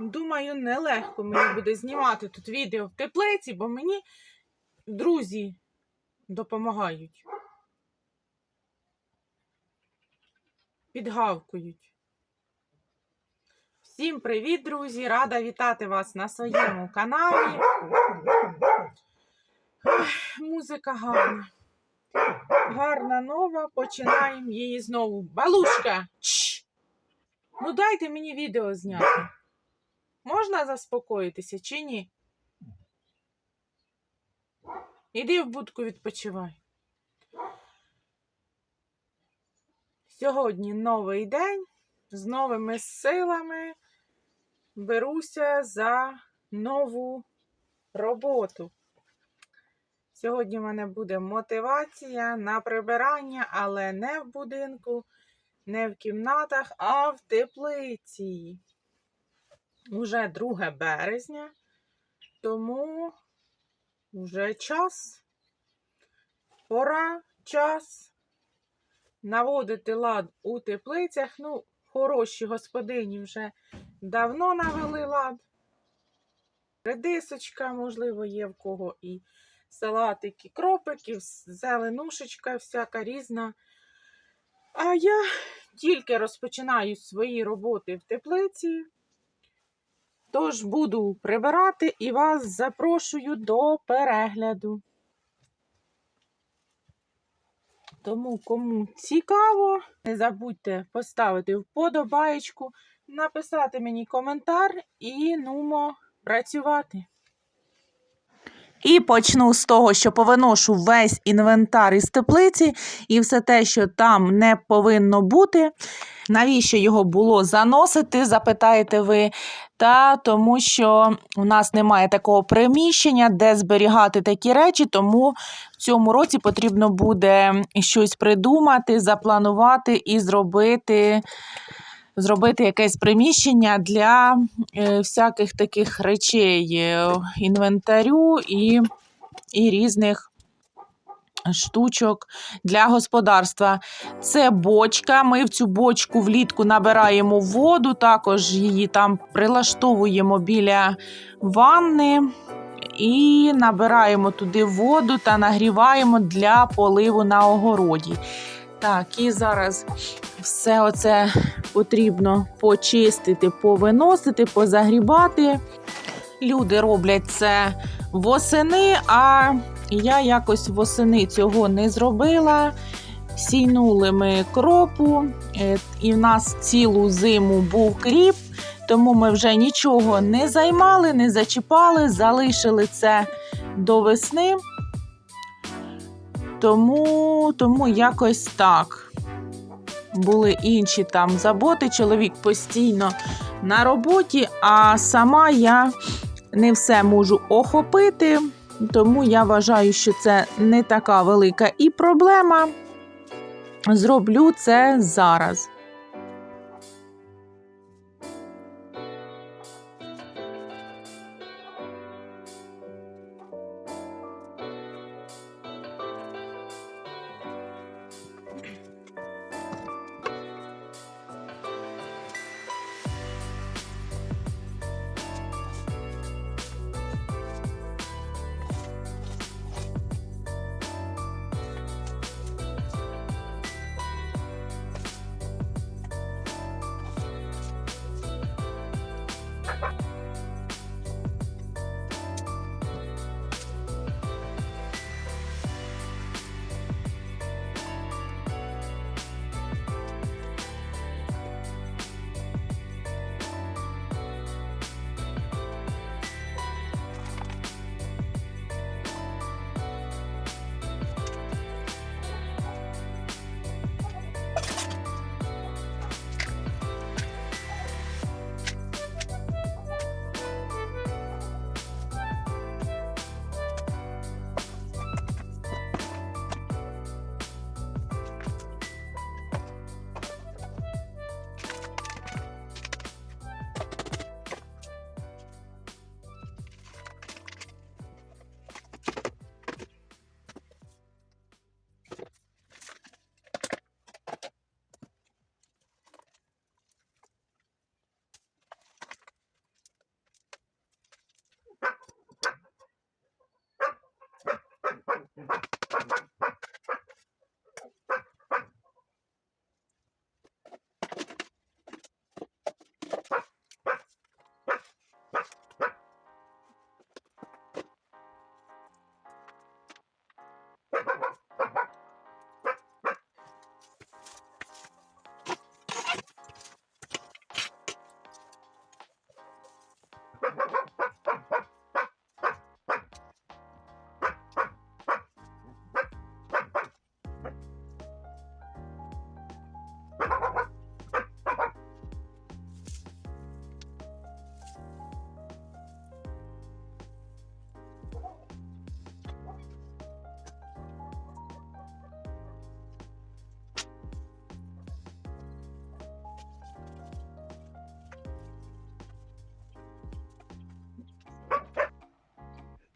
Думаю, нелегко мені буде знімати тут відео в теплиці, бо мені друзі допомагають. Підгавкують. Всім привіт, друзі! Рада вітати вас на своєму каналі. Музика гарна. Гарна нова. Починаємо її знову. Балушка! Чш! Ну дайте мені відео зняти. Можна заспокоїтися чи ні? Іди в будку відпочивай. Сьогодні новий день з новими силами беруся за нову роботу. Сьогодні в мене буде мотивація на прибирання, але не в будинку, не в кімнатах, а в теплиці. Уже 2 березня, тому вже час, пора час наводити лад у теплицях. Ну, хороші господині вже давно навели лад. Редисочка, можливо, є в кого і салатики, кропики, зеленушечка всяка різна. А я тільки розпочинаю свої роботи в теплиці. Тож буду прибирати і вас запрошую до перегляду. Тому, кому цікаво, не забудьте поставити вподобаєчку, написати мені коментар і нумо працювати. І почну з того, що повиношу весь інвентар із теплиці і все те, що там не повинно бути. Навіщо його було заносити, запитаєте ви. Та тому що у нас немає такого приміщення, де зберігати такі речі, тому в цьому році потрібно буде щось придумати, запланувати і зробити. Зробити якесь приміщення для е, всяких таких речей, е, інвентарю і, і різних штучок для господарства. Це бочка. Ми в цю бочку влітку набираємо воду, також її там прилаштовуємо біля ванни. І набираємо туди воду та нагріваємо для поливу на огороді. Так, і зараз все оце потрібно почистити, повиносити, позагрібати. Люди роблять це восени, а я якось восени цього не зробила. Сійнули ми кропу, е, і в нас цілу зиму був кріп, тому ми вже нічого не займали, не зачіпали, залишили це до весни. Тому, тому якось так. Були інші там заботи. Чоловік постійно на роботі, а сама я не все можу охопити, тому я вважаю, що це не така велика і проблема. Зроблю це зараз.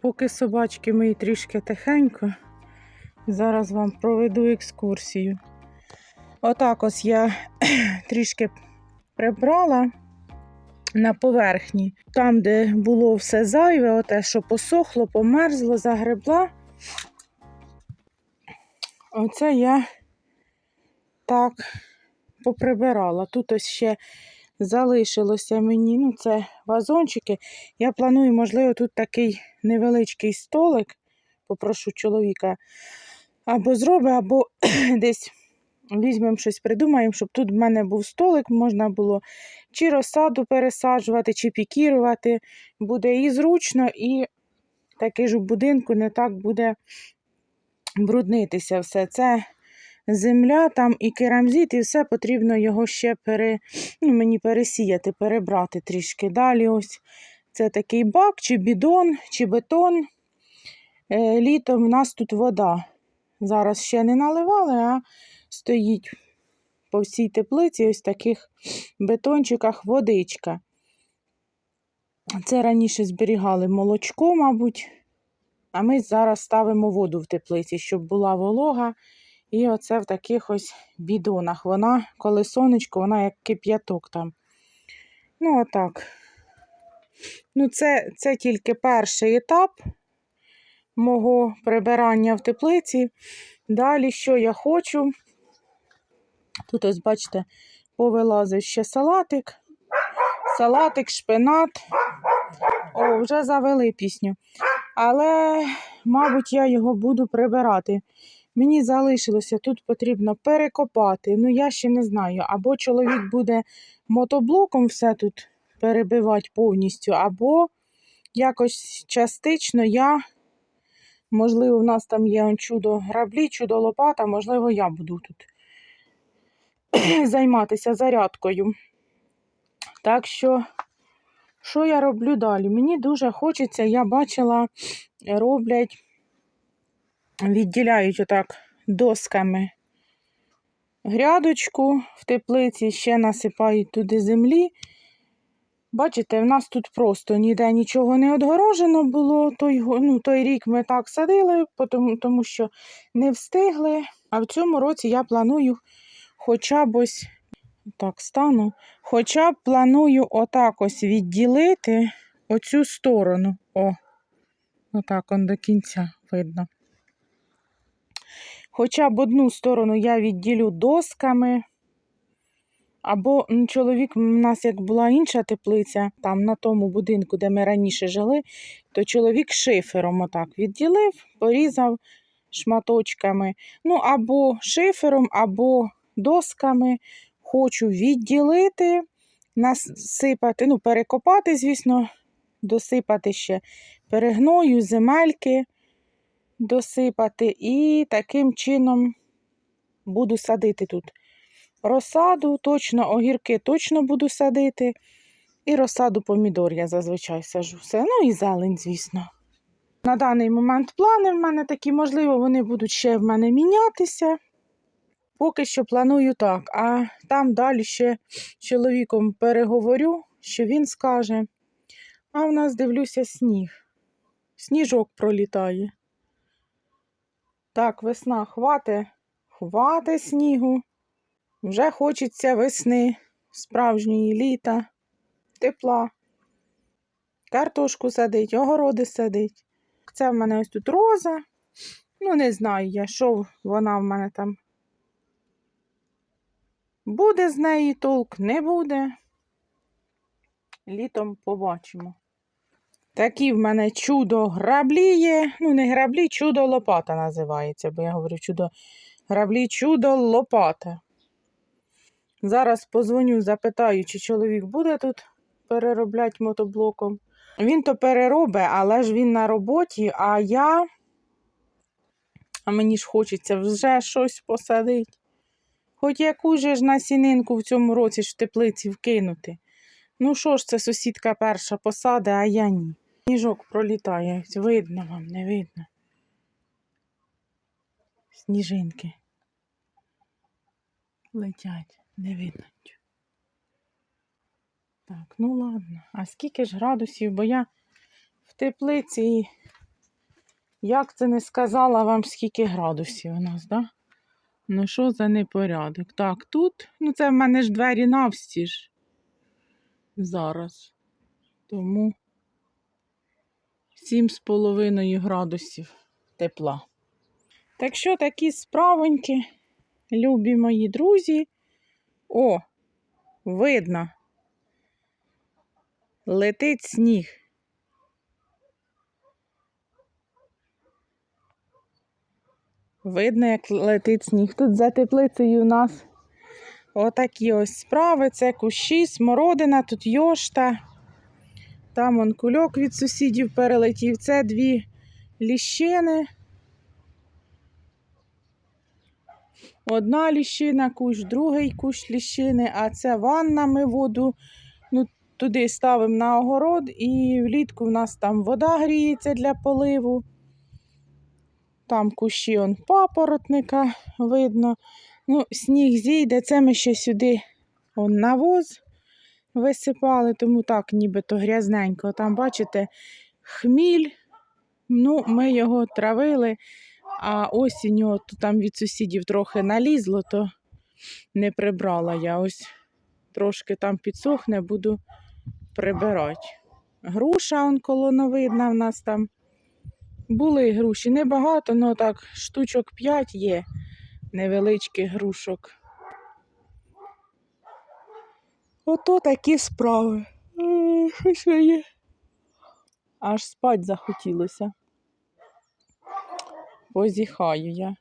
Поки собачки мої трішки тихенько, зараз вам проведу екскурсію. Отак ось я трішки прибрала на поверхні. Там, де було все зайве, оте, що посохло, померзло, загребла. Оце я так поприбирала. Тут ось ще залишилося мені. Ну, це вазончики. Я планую, можливо, тут такий невеличкий столик. Попрошу чоловіка або зроби, або десь візьмемо щось, придумаємо, щоб тут в мене був столик, можна було чи розсаду пересаджувати, чи пікірувати. Буде і зручно, і таки ж у будинку не так буде бруднитися все. Це земля, там і керамзит, і все потрібно його ще пере, ну, мені пересіяти, перебрати трішки. Далі ось це такий бак, чи бідон, чи бетон. Е, літом в нас тут вода. Зараз ще не наливали, а стоїть по всій теплиці ось в таких бетончиках водичка. Це раніше зберігали молочко, мабуть. А ми зараз ставимо воду в теплиці, щоб була волога. І оце в таких ось бідонах. Вона, коли сонечко, вона як кип'яток там. Ну, отак. Ну, це, це тільки перший етап мого прибирання в теплиці. Далі, що я хочу? Тут, ось, бачите, повилазив ще салатик. Салатик, шпинат. О, вже завели пісню. Але, мабуть, я його буду прибирати. Мені залишилося тут потрібно перекопати. Ну, я ще не знаю. Або чоловік буде мотоблоком все тут перебивати повністю, або якось частично я, можливо, в нас там є чудо граблі, чудо лопата, можливо, я буду тут займатися зарядкою. Так що, що я роблю далі? Мені дуже хочеться, я бачила, роблять відділяють отак досками грядочку в теплиці, ще насипають туди землі. Бачите, в нас тут просто ніде нічого не одгорожено було. Той, ну, той рік ми так садили, тому, тому що не встигли. А в цьому році я планую хоча б ось так стану, хоча б планую отак ось відділити оцю сторону. О, отак он до кінця видно. Хоча б одну сторону я відділю досками. Або чоловік, у нас як була інша теплиця, там на тому будинку, де ми раніше жили, то чоловік шифером отак відділив, порізав шматочками. Ну, або шифером, або досками. Хочу відділити, насипати, ну, перекопати, звісно, досипати ще перегною, земельки досипати і таким чином буду садити тут розсаду, точно огірки точно буду садити. І розсаду помідор я зазвичай сажу все. Ну і зелень, звісно. На даний момент плани в мене такі, можливо, вони будуть ще в мене мінятися. Поки що планую так, а там далі ще з чоловіком переговорю, що він скаже. А в нас дивлюся сніг. Сніжок пролітає. Так, весна хвате, хвате снігу. Вже хочеться весни, справжньої літа, тепла. Картошку садить, огороди садить. Це в мене ось тут роза. Ну, не знаю я, що вона в мене там. Буде з неї толк, не буде. Літом побачимо. Такі в мене чудо граблі є. Ну, не граблі, чудо лопата називається, бо я говорю чудо граблі, чудо лопата. Зараз позвоню, запитаю, чи чоловік буде тут переробляти мотоблоком. Він то переробить, але ж він на роботі, а я. А мені ж хочеться вже щось посадити. Хоч яку же ж насінинку в цьому році ж в теплиці вкинути. Ну що ж, це сусідка перша посади, а я ні. Сніжок пролітає. Видно вам, не видно. Сніжинки. Летять, не видно. Так, ну ладно. А скільки ж градусів, бо я в теплиці і Як це не сказала вам, скільки градусів у нас, да? Ну, що за непорядок? Так, тут, ну це в мене ж двері навстіж. Зараз. Тому 7,5 градусів тепла. Так що такі справоньки, любі мої друзі. О, видно. Летить сніг. Видно, як летить сніг. Тут за теплицею у нас отакі ось справи. Це кущі, смородина, тут йошта. Там он кульок від сусідів перелетів. Це дві ліщини. Одна ліщина, кущ, другий кущ ліщини, а це ванна. Ми воду ну, туди ставимо на огород, і влітку в нас там вода гріється для поливу. Там кущі он папоротника видно. Ну, сніг зійде, це ми ще сюди он навоз висипали, тому так нібито грязненько. Там, бачите, хміль. Ну, ми його травили, а осінню то там від сусідів трохи налізло, то не прибрала я. Ось трошки там підсохне, буду прибирати. Груша он колоновидна в нас там. Були груші. Небагато, але так, штучок 5 є невеличких грушок. Ото такі справи. Е, Що є? Аж спать захотілося. Позіхаю я.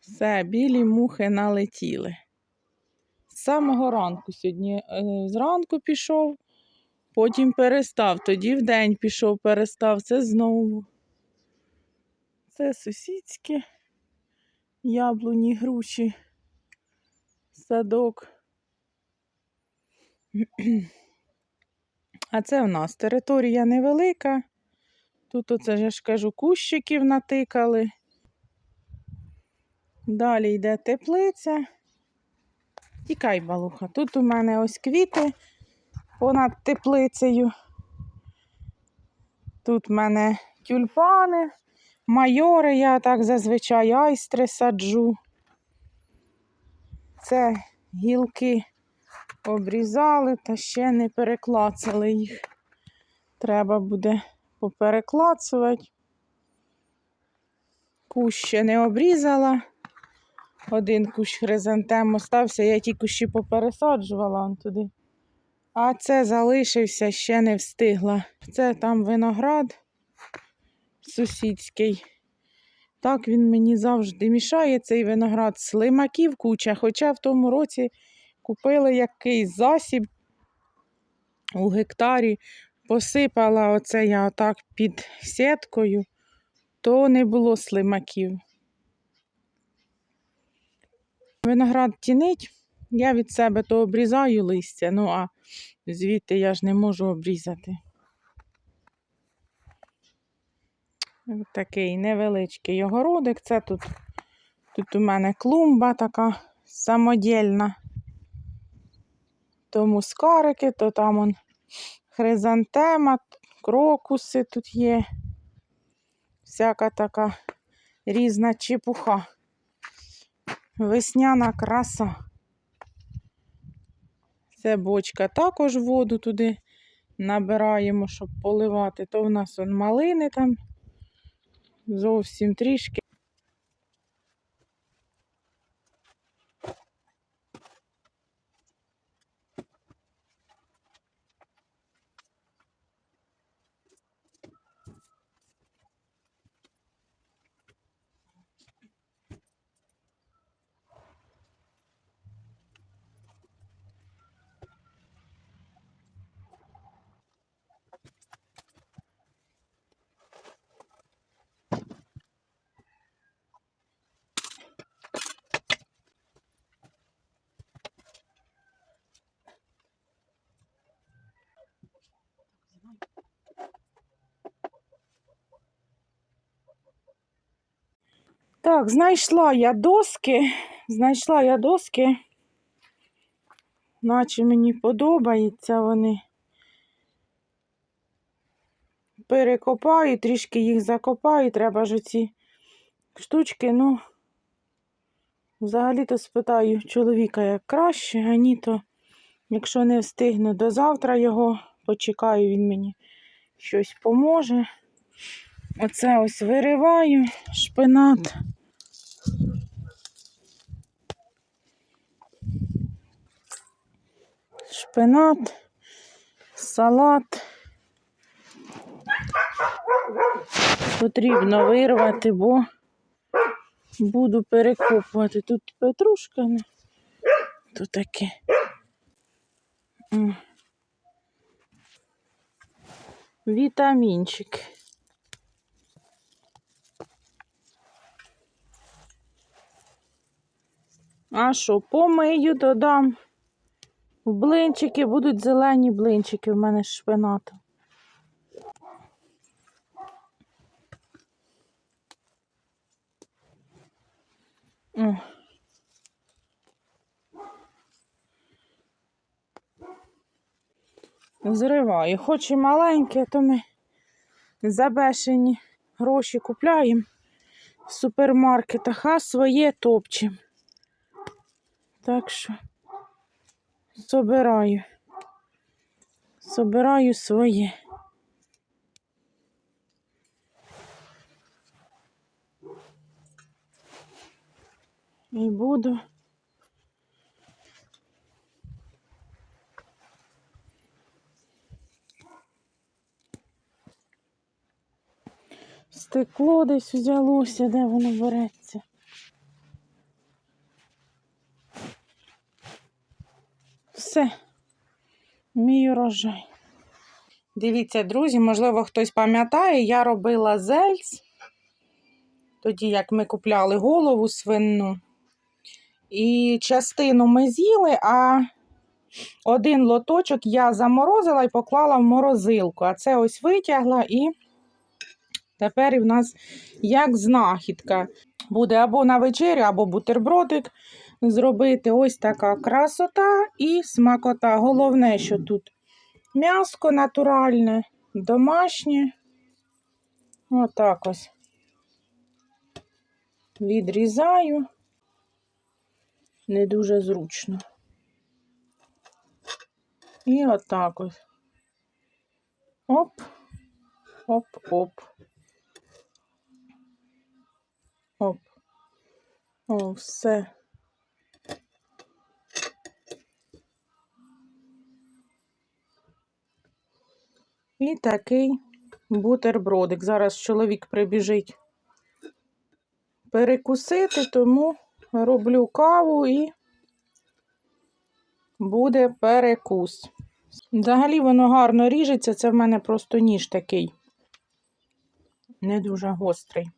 Все, білі мухи налетіли. З самого ранку сьогодні е, зранку пішов, потім перестав, тоді вдень пішов, перестав, це знову. Це сусідські яблуні, груші, садок. А це в нас територія невелика. Тут оце ж я ж кажу, кущиків натикали. Далі йде теплиця. Тікай, балуха. Тут у мене ось квіти понад теплицею. Тут в мене тюльпани, майори, я так зазвичай айстри саджу. Це гілки обрізали та ще не переклацали їх. Треба буде попереклацувати. Кущ ще не обрізала. Один кущ хризантем остався, я ті кущі попересаджувала он туди. А це залишився, ще не встигла. Це там виноград сусідський. Так він мені завжди мішає цей виноград. Слимаків куча, хоча в тому році купили якийсь засіб у гектарі, посипала оце я отак під сіткою, то не було слимаків. Виноград тінить, я від себе то обрізаю листя, ну а звідти я ж не можу обрізати. Ось такий невеличкий огородик. Це тут, тут у мене клумба така самодільна. То мускарики, то там он хризантема, крокуси тут є. Всяка така різна чепуха. Весняна краса. Це бочка також воду туди набираємо, щоб поливати. То в нас он малини там зовсім трішки. Так, знайшла я доски. Знайшла я доски. Наче мені подобаються вони. перекопаю, трішки їх закопаю. Треба ж ці штучки, ну, взагалі-то спитаю чоловіка, як краще, а ні, то якщо не встигну до завтра його, почекаю, він мені щось поможе. Оце ось вириваю шпинат. Шпинат, салат. Потрібно вирвати, бо буду перекопувати. Тут петрушка, ну, то таке. Вітамінчик. А що, помию, додам. В блинчики будуть зелені блинчики в мене з шпинатом. О. Зриваю. Хоч і маленьке, то ми забешені гроші купляємо в супермаркетах, а своє топчемо. Так що собираю. Собираю своє. І буду. Стекло десь взялося, де воно береться. Все, мій урожай. Дивіться, друзі, можливо, хтось пам'ятає, я робила зельц, тоді як ми купляли голову свинну. І частину ми з'їли, а один лоточок я заморозила і поклала в морозилку. А це ось витягла і тепер в нас як знахідка. Буде або на вечерю, або бутербродик зробити. Ось така красота і смакота. Головне, що тут м'яско натуральне, домашнє. Отак ось. Відрізаю. Не дуже зручно. І отак ось. Оп, оп, оп. Оп. О, все. І такий бутербродик. Зараз чоловік прибіжить перекусити, тому роблю каву і буде перекус. Взагалі воно гарно ріжеться, це в мене просто ніж такий. Не дуже гострий.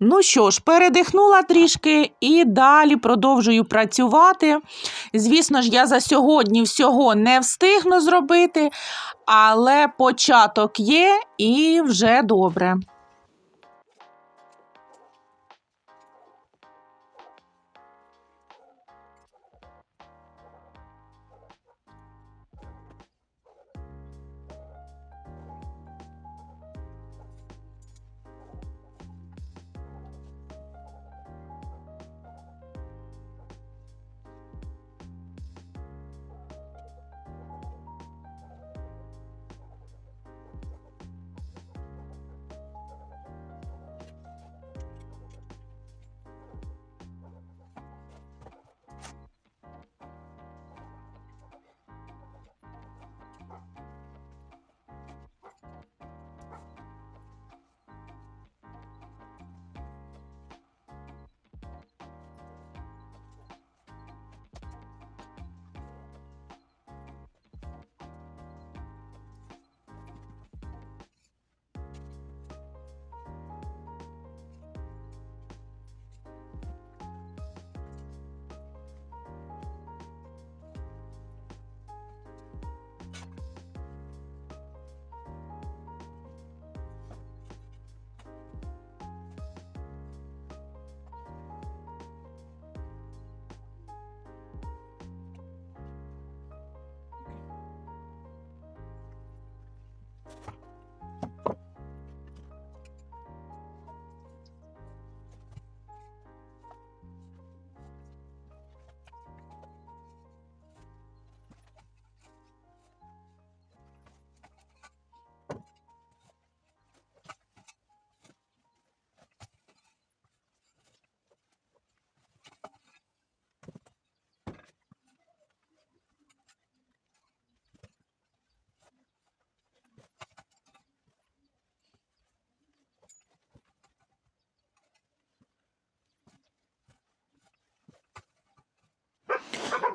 Ну що ж, передихнула трішки і далі продовжую працювати. Звісно ж, я за сьогодні всього не встигну зробити, але початок є і вже добре.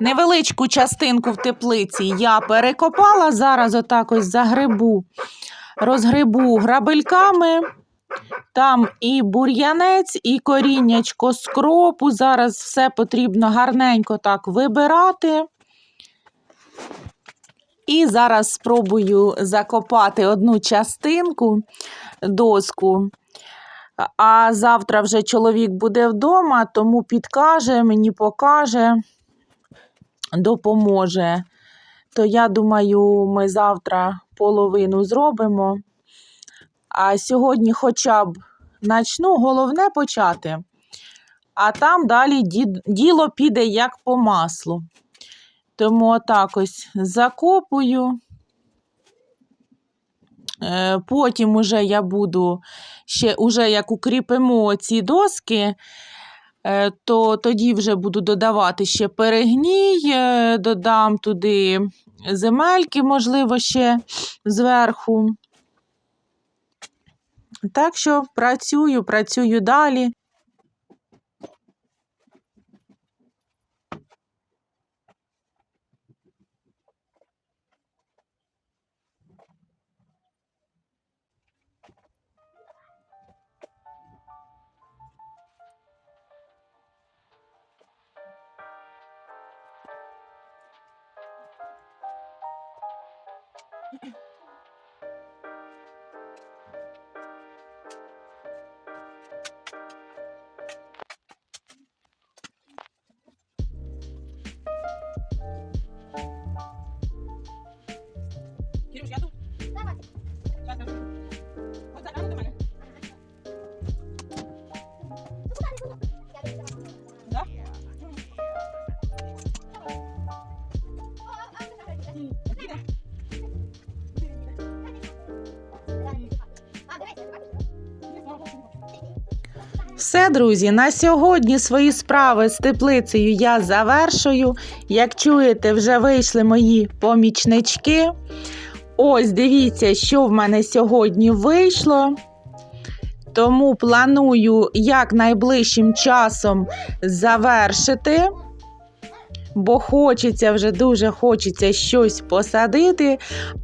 Невеличку частинку в теплиці я перекопала. Зараз отак ось загребу, розгребу грабельками. Там і бур'янець, і коріннячко скропу. Зараз все потрібно гарненько так вибирати. І зараз спробую закопати одну частинку доску. А завтра вже чоловік буде вдома, тому підкаже, мені покаже, допоможе. То я думаю, ми завтра половину зробимо. А сьогодні хоча б начну, головне почати. А там далі діло піде як по маслу. Тому отак ось закопую. Е, Потім уже я буду ще, уже як укріпимо ці доски, то тоді вже буду додавати ще перегній, е, додам туди земельки, можливо, ще зверху. Так що працюю, працюю далі. Все, друзі, на сьогодні свої справи з теплицею я завершую. Як чуєте, вже вийшли мої помічнички. Ось дивіться, що в мене сьогодні вийшло. Тому планую як найближчим часом завершити, бо хочеться вже дуже хочеться щось посадити.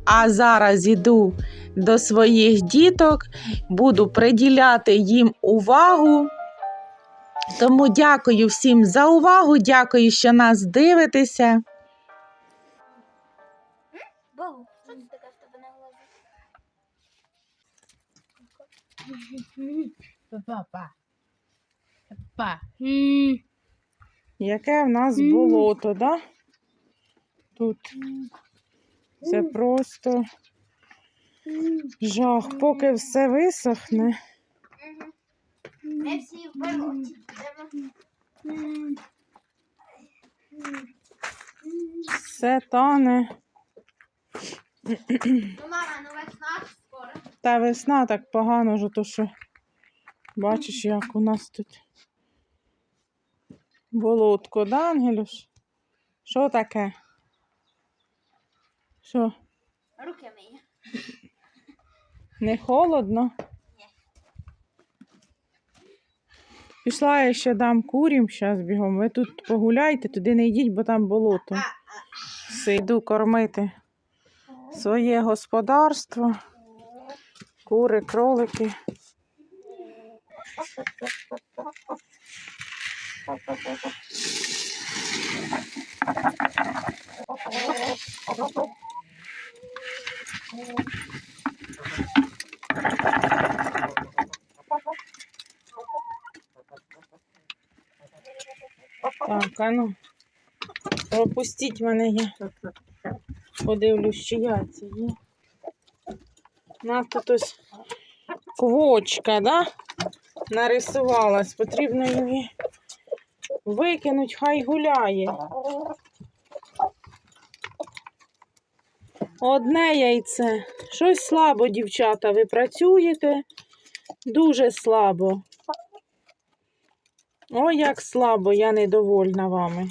А зараз іду до своїх діток, буду приділяти їм увагу. Тому дякую всім за увагу, дякую, що нас дивитеся. Богу, що це таке в тебе на голові? Папа. Папа. Яке в нас болото, да? Тут це просто жах. Поки все висохне, Ми всі все тане. Ну, мама, ну весна скоро. Та весна так погано вже, то що бачиш, як у нас тут болотко, да, Ангелюш? Що таке? Що, Руки мої. не холодно? Пішла я ще дам курім, зараз бігом. Ви тут погуляйте, туди не йдіть, бо там болото. Все, йду кормити своє господарство, кури, кролики. Так, а ну. Пропустіть мене, я подивлюсь, чи яйця є. У нас тут ось квочка, да? Нарисувалась. Потрібно її викинуть, хай гуляє. Одне яйце. Щось слабо, дівчата, ви працюєте. Дуже слабо. Ой, як слабо, я недовольна вами.